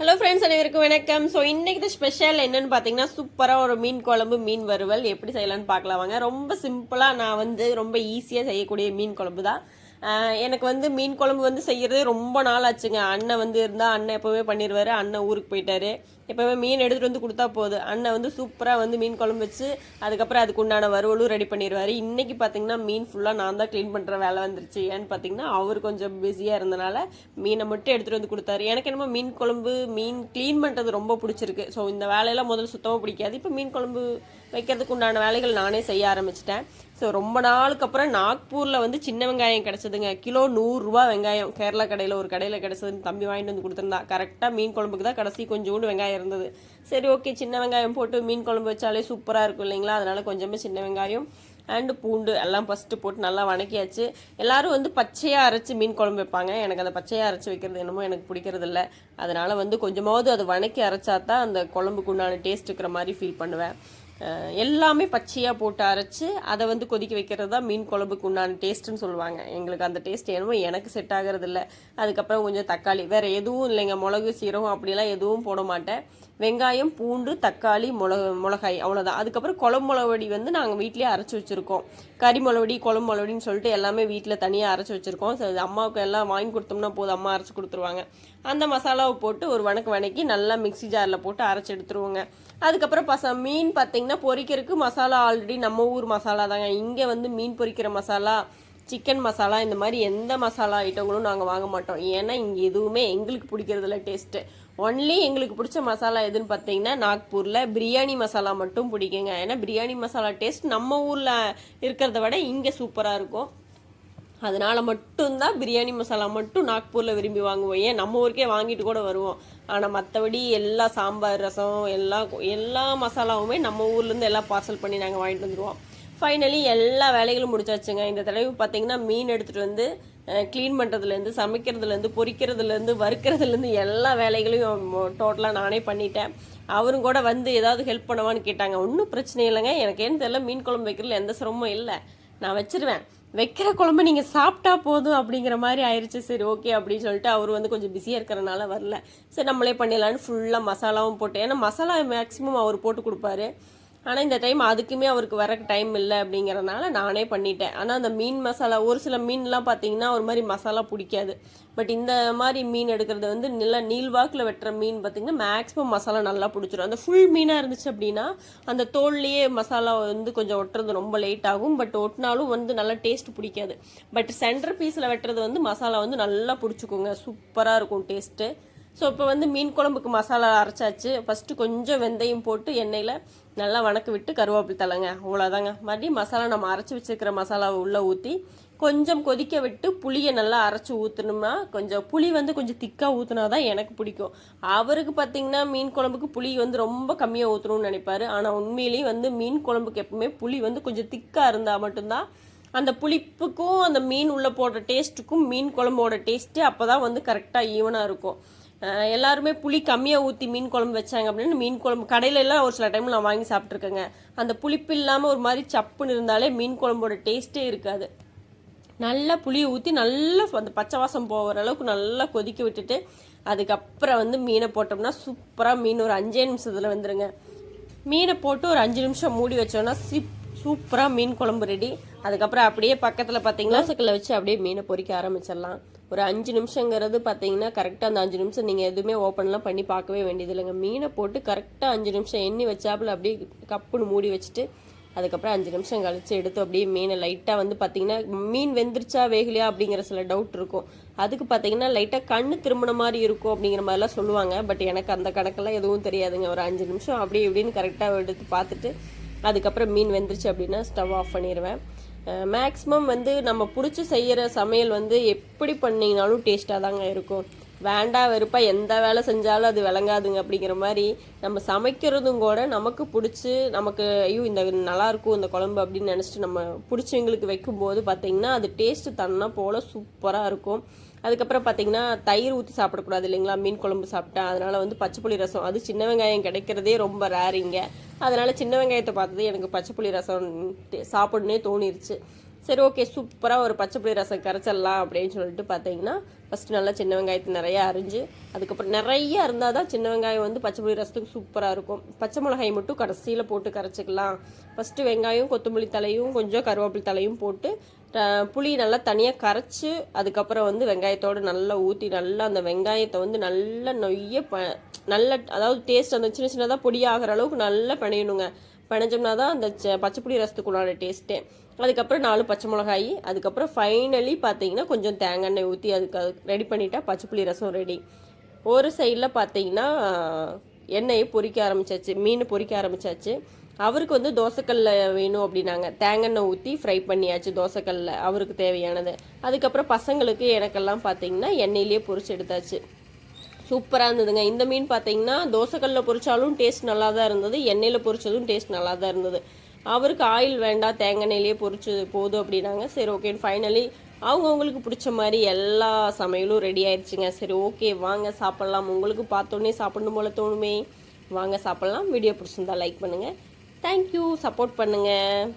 Hello friends அனைவருக்கும் வணக்கம். So இன்றைக்கி ஸ்பெஷல் என்னென்னு பார்த்தீங்கன்னா சூப்பராக ஒரு மீன் குழம்பு மீன் வறுவல். எப்படி செய்யலான்னு பார்க்கலாம் வாங்க. ரொம்ப சிம்பிளாக நான் வந்து ரொம்ப ஈஸியாக செய்யக்கூடிய மீன் குழம்பு தான் எனக்கு வந்து மீன் குழம்பு வந்து செய்கிறதே ரொம்ப நாள் ஆச்சுங்க. அண்ணன் வந்து இருந்தால் அண்ணன் எப்போவுமே பண்ணிடுவார் அண்ணன் ஊருக்கு போயிட்டாரு. எப்போவுமே மீன் எடுத்துகிட்டு வந்து கொடுத்தா போதும் அண்ணன் வந்து சூப்பராக வந்து மீன் குழம்பு வச்சு அதுக்கப்புறம் அதுக்கு உண்டான வறுவலும் ரெடி பண்ணிடுவார் இன்றைக்கி பார்த்தீங்கன்னா மீன் ஃபுல்லாக நான் தான் க்ளீன் பண்ணுற வேலை வந்துருச்சு. ஏன்னு பார்த்தீங்கன்னா அவர் கொஞ்சம் பிஸியாக இருந்தனால மீனை மட்டும் எடுத்துகிட்டு வந்து கொடுத்தாரு. எனக்கு என்னமோ மீன் குழம்பு மீன் க்ளீன் பண்ணுறது ரொம்ப பிடிச்சிருக்கு. ஸோ இந்த வேலையெல்லாம் முதல்ல சுத்தமாக பிடிக்காது. இப்போ மீன் குழம்பு வைக்கிறதுக்கு உண்டான வேலைகள் நானே செய்ய ஆரம்பிச்சிட்டேன். ஸோ ரொம்ப நாளுக்கு அப்புறம் நாக்பூரில் வந்து சின்ன வெங்காயம் கிடச்சதுங்க. கிலோ நூறுரூவா வெங்காயம். கேரளா கடையில் ஒரு கடையில் கிடச்சதுன்னு தம்பி வாங்கிட்டு வந்து கொடுத்துருந்தா. கரெக்டாக மீன் குழம்புக்கு தான் கடைசி கொஞ்சோண்டு வெங்காயம் இருந்தது. சரி ஓகே. சின்ன வெங்காயம் போட்டு மீன் குழம்பு வச்சாலே சூப்பராக இருக்கும் இல்லைங்களா? அதனால கொஞ்சமே சின்ன வெங்காயம் அண்டு பூண்டு எல்லாம் ஃபஸ்ட்டு போட்டு நல்லா வணக்கியாச்சு. எல்லோரும் வந்து பச்சையாக அரைச்சி மீன் குழம்பு வைப்பாங்க. எனக்கு அந்த பச்சையாக அரைச்சி வைக்கிறது என்னமோ எனக்கு பிடிக்கிறது இல்லை. அதனால் வந்து கொஞ்சமாவது அது வணக்கி அரைச்சா தான் அந்த குழம்புக்கு உண்டான டேஸ்ட் இருக்கிற மாதிரி ஃபீல் பண்ணுவேன். எல்லாமே பச்சையாக போட்டு அரைச்சி அதை வந்து கொதிக்க வைக்கிறது தான் மீன் குழம்புக்கு உண்டான டேஸ்ட்டுன்னு சொல்லுவாங்க. எங்களுக்கு அந்த டேஸ்ட் என்னமோ எனக்கு செட் ஆகிறது இல்லை அதுக்கப்புறம் கொஞ்சம் தக்காளி வேறு எதுவும் இல்லைங்க. மிளகு சீரகம் அப்படிலாம் எதுவும் போட மாட்டேன். வெங்காயம் பூண்டு தக்காளி மிளகு மிளகாய் அவ்வளோதான் அதுக்கப்புறம் குழம்பு மிளவடி வந்து நாங்கள் வீட்டிலேயே அரைச்சி வச்சுருக்கோம். கறி மிளவடி குழம்பு மிளவடின்னு சொல்லிட்டு எல்லாமே வீட்டில் தனியாக அரைச்சி வச்சுருக்கோம். ஸோ அம்மாவுக்கு எல்லாம் வாங்கி கொடுத்தோம்னா போதும் அம்மா அரைச்சி கொடுத்துருவாங்க. அந்த மசாலாவை போட்டு ஒரு வணக்கு வணக்கி நல்லா மிக்ஸி ஜாரில் போட்டு அரைச்சி எடுத்துருவோங்க. அதுக்கப்புறம் பச மீன் பார்த்தீங்கன்னா பொரிக்கிறதுக்கு மசாலா ஆல்ரெடி நம்ம ஊர் மசாலா தாங்க. இங்கே வந்து மீன் பொரிக்கிற மசாலா சிக்கன் மசாலா இந்த மாதிரி எந்த மசாலா ஐட்டங்களும் நாங்கள் வாங்க மாட்டோம். ஏன்னா இங்கே எதுவுமே எங்களுக்கு பிடிக்கிறதுல டேஸ்ட்டு ஒன்லி எங்களுக்கு பிடிச்ச மசாலா எதுன்னு பார்த்தீங்கன்னா நாக்பூரில் பிரியாணி மசாலா மட்டும் பிடிக்குங்க. ஏன்னா பிரியாணி மசாலா டேஸ்ட் நம்ம ஊரில் இருக்கிறத விட இங்கே சூப்பராக இருக்கும். அதனால் மட்டும்தான் பிரியாணி மசாலா மட்டும் நாக்பூரில் விரும்பி வாங்குவோம். ஏன் நம்ம ஊருக்கே வாங்கிட்டு கூட வருவோம். ஆனால் மற்றபடி எல்லா சாம்பார் ரசம் எல்லா எல்லா மசாலாவுமே நம்ம ஊர்லேருந்து எல்லாம் பார்சல் பண்ணி நாங்கள் வாங்கிட்டு வந்துடுவோம் ஃபைனலி எல்லா வேலைகளும் முடிச்சாச்சுங்க. இந்த தடவை பார்த்தீங்கன்னா மீன் எடுத்துகிட்டு வந்து க்ளீன் பண்ணுறதுலேருந்து சமைக்கிறதுலேருந்து பொரிக்கிறதுலேருந்து வறுக்கிறதுலேருந்து எல்லா வேலைகளையும் டோட்டலாக நானே பண்ணிட்டேன். அவரும் கூட வந்து ஏதாவது ஹெல்ப் பண்ணவான்னு கேட்டாங்க. ஒன்றும் பிரச்சனை இல்லைங்க. எனக்கு ஏன்னு தெரியல மீன் குழம்பு வைக்கிறதுல எந்த சிரமமும் இல்லை. நான் வச்சிருவேன். வைக்கிற குழம்பு நீங்கள் சாப்பிட்டா போதும் அப்படிங்கிற மாதிரி ஆயிடுச்சு சரி ஓகே அப்படின்னு சொல்லிட்டு அவர் வந்து கொஞ்சம் பிஸியாக இருக்கிறனால வரல. சரி நம்மளே பண்ணிடலான்னு ஃபுல்லாக மசாலாவும் போட்டு ஏன்னா மசாலா மேக்ஸிமம் அவர் போட்டு கொடுப்பாரு. ஆனால் இந்த டைம் அதுக்குமே அவருக்கு வர டைம் இல்லை அப்படிங்கிறனால நானே பண்ணிட்டேன். ஆனால் அந்த மீன் மசாலா ஒரு சில மீன்லாம் பார்த்தீங்கன்னா ஒரு மாதிரி மசாலா பிடிக்காது. பட் இந்த மாதிரி மீன் எடுக்கிறது வந்து நல்லா நீள்வாக்கில் வெட்டுற மீன் பார்த்திங்கன்னா மேக்ஸிமம் மசாலா நல்லா பிடிச்சிரும். அந்த ஃபுல் மீனாக இருந்துச்சு அப்படின்னா அந்த தோல்லையே மசாலா வந்து கொஞ்சம் ஒட்டுறது ரொம்ப லேட் ஆகும். பட் ஒட்டினாலும் வந்து நல்லா டேஸ்ட் பிடிக்காது. பட் சென்டர் பீஸில் வெட்டுறது வந்து மசாலா வந்து நல்லா பிடிச்சிக்குங்க. சூப்பராக இருக்கும் டேஸ்ட்டு ஸோ இப்போ வந்து மீன் குழம்புக்கு மசாலா அரைச்சாச்சு. ஃபஸ்ட்டு கொஞ்சம் வெந்தயம் போட்டு எண்ணெயில் நல்லா வணக்க விட்டு கருவேப்பிலை தலைங்க அவ்வளோதாங்க மறுபடியும் மசாலா நம்ம அரைச்சி வச்சுருக்கிற மசாலாவை உள்ளே ஊற்றி கொஞ்சம் கொதிக்க விட்டு புளியை நல்லா அரைச்சி ஊற்றணும்னா கொஞ்சம் புளி வந்து கொஞ்சம் திக்காக ஊற்றினா தான் எனக்கு பிடிக்கும். அவருக்கு பார்த்தீங்கன்னா மீன் குழம்புக்கு புளி வந்து ரொம்ப கம்மியாக ஊற்றணும்னு நினைப்பாரு. ஆனால் உண்மையிலேயே வந்து மீன் குழம்புக்கு எப்பவுமே புளி வந்து கொஞ்சம் திக்காக இருந்தால் மட்டும்தான் அந்த புளிப்புக்கும் அந்த மீன் உள்ளே போடுற டேஸ்ட்டுக்கும் மீன் குழம்போட டேஸ்ட்டு அப்போ தான் வந்து கரெக்டாக ஈவனாக இருக்கும். எல்லாருமே புளி கம்மியாக ஊற்றி மீன் குழம்பு வச்சாங்க அப்படின்னு மீன் குழம்பு கடையில எல்லாம் ஒரு சில டைம் நான் வாங்கி சாப்பிட்ருக்கேங்க அந்த புளிப்பு இல்லாமல் ஒரு மாதிரி சப்புன்னு இருந்தாலே மீன் குழம்போட டேஸ்ட்டே இருக்காது. நல்லா புளியை ஊற்றி நல்லா அந்த பச்சை வாசம் போகிற அளவுக்கு நல்லா கொதிக்க விட்டுட்டு அதுக்கப்புறம் வந்து மீனை போட்டோம்னா சூப்பராக மீன் ஒரு அஞ்சே நிமிஷத்தில் வந்துடுங்க மீனை போட்டு ஒரு அஞ்சு நிமிஷம் மூடி வச்சோன்னா சிப் சூப்பராக மீன் குழம்பு ரெடி அதுக்கப்புறம் அப்படியே பக்கத்தில் பார்த்தீங்கன்னா சக்கல்ல வச்சு அப்படியே மீனை பொறிக்க ஆரம்பிச்சிடலாம். ஒரு அஞ்சு நிமிஷங்கிறது பார்த்தீங்கன்னா கரெக்டாக அந்த அஞ்சு நிமிஷம் நீங்கள் எதுவுமே ஓப்பன்லாம் பண்ணி பார்க்கவே வேண்டியது இல்லைங்க. மீனை போட்டு கரெக்டாக அஞ்சு நிமிஷம் எண்ணி வச்சாப்புல அப்படியே கப்புன்னு மூடி வச்சுட்டு அதுக்கப்புறம் அஞ்சு நிமிஷம் கழித்து எடுத்து அப்படியே மீனை லைட்டாக வந்து பார்த்தீங்கன்னா மீன் வெந்துருச்சா வேகலையா அப்படிங்கிற சில டவுட் இருக்கும். அதுக்கு பார்த்தீங்கன்னா லைட்டாக கண்ணு திரும்பின மாதிரி இருக்கும் அப்படிங்கிற மாதிரிலாம் சொல்லுவாங்க. பட் எனக்கு அந்த கணக்கெல்லாம் எதுவும் தெரியாதுங்க. ஒரு அஞ்சு நிமிஷம் அப்படி இப்படின்னு கரெக்டாக எடுத்து பார்த்துட்டு அதுக்கப்புறம் மீன் வெந்துருச்சு அப்படின்னா ஸ்டவ் ஆஃப் பண்ணிடுவேன் மேக்ஸிமம் வந்து நம்ம பிடிச்சி செய்கிற சமையல் வந்து எப்படி பண்ணிங்கனாலும் டேஸ்ட்டாக தாங்க இருக்கும். வேண்டாம் வெறுப்பாக எந்த வேலை செஞ்சாலும் அது விளங்காதுங்க அப்படிங்கிற மாதிரி நம்ம சமைக்கிறதும் கூட நமக்கு பிடிச்சி நமக்கு ஐயோ இந்த நல்லாயிருக்கும் இந்த குழம்பு அப்படின்னு நினச்சிட்டு நம்ம பிடிச்சவங்களுக்கு வைக்கும்போது பார்த்திங்கன்னா அது டேஸ்ட்டு தன்னா போல் சூப்பராக இருக்கும். அதுக்கப்புறம் பார்த்தீங்கன்னா தயிர் ஊற்றி சாப்பிடக்கூடாது இல்லைங்களா? மீன் குழம்பு சாப்பிட்டேன் அதனால் வந்து பச்சை புளி ரசம். அது சின்ன வெங்காயம் கிடைக்கிறதே ரொம்ப ரேரிங்க அதனால் சின்ன வெங்காயத்தை பார்த்தது எனக்கு பச்சை புளி ரசம் டே- சாப்பிடணுன்னே தோணிருச்சு. சரி ஓகே சூப்பராக ஒரு பச்சை புளி ரசம் கரைச்சிடலாம் அப்படின்னு சொல்லிட்டு பார்த்தீங்கன்னா ஃபஸ்ட்டு நல்லா சின்ன வெங்காயத்தை நிறையா அரிஞ்சு அதுக்கப்புறம் நிறைய இருந்தால் தான் சின்ன வெங்காயம் வந்து பச்சை புளி ரசத்துக்கு சூப்பராக இருக்கும். பச்சை மிளகாய் மட்டும் கடைசியில் போட்டு கரைச்சிக்கலாம். ஃபஸ்ட்டு வெங்காயம் கொத்தமல்லி தலையும் கொஞ்சம் கருவேப்பிலை தலையும் போட்டு புளி நல்லா தனியாக கரைச்சி அதுக்கப்புறம் வந்து வெங்காயத்தோடு நல்லா ஊற்றி நல்லா அந்த வெங்காயத்தை வந்து நல்லா நொய்ய ப நல்ல அதாவது டேஸ்ட் அந்த சின்ன சின்னதாக பொடி ஆகிற அளவுக்கு நல்லா பிணையணுங்க. பிணைஞ்சோம்னா தான் அந்த ச- பச்சை புளி ரசத்துக்குள்ளான டேஸ்ட்டே அதுக்கப்புறம் நாலு பச்சை மிளகாய் அதுக்கப்புறம் ஃபைனலி பார்த்தீங்கன்னா கொஞ்சம் தேங்காய் எண்ணெய் ஊற்றி அதுக்கு ரெடி பண்ணிட்டா பச்சை புளி ரசம் ரெடி ஒரு சைடில் பார்த்தீங்கன்னா எண்ணெயை பொறிக்க ஆரம்பிச்சாச்சு மீன் பொறிக்க ஆரம்பிச்சாச்சு. அவருக்கு வந்து தோசைக்கல்ல வேணும் அப்படின்னாங்க. தேங்காய் ஊற்றி ஃப்ரை பண்ணியாச்சு தோசைக்கல்ல அவருக்கு தேவையானது. அதுக்கப்புறம் பசங்களுக்கு எனக்கெல்லாம் பார்த்தீங்கன்னா எண்ணெயிலேயே பொறிச்சு எடுத்தாச்சு. சூப்பராக இருந்ததுங்க. இந்த மீன் பார்த்தீங்கன்னா தோசைக்கல்ல பொரிச்சாலும் டேஸ்ட் நல்லா தான் இருந்தது எண்ணெயில் பொரிச்சதும் டேஸ்ட் நல்லா தான் இருந்தது. அவருக்கு ஆயில் வேண்டாம் தேங்காய் எண்ணெயிலே பொறிச்சு போதும் அப்படின்னாங்க. சரி ஓகே ஃபைனலி அவங்கவுங்களுக்கு பிடிச்ச மாதிரி எல்லா சமையலும் ரெடி ஆயிடுச்சுங்க சரி ஓகே வாங்க சாப்பிட்லாம். உங்களுக்கு பார்த்தோன்னே சாப்பிடணும் போல தோணுமே. வாங்க சாப்பிட்லாம். வீடியோ பிடிச்சிருந்தா லைக் பண்ணுங்கள் தேங்க்யூ சப்போர்ட் பண்ணுங்கள்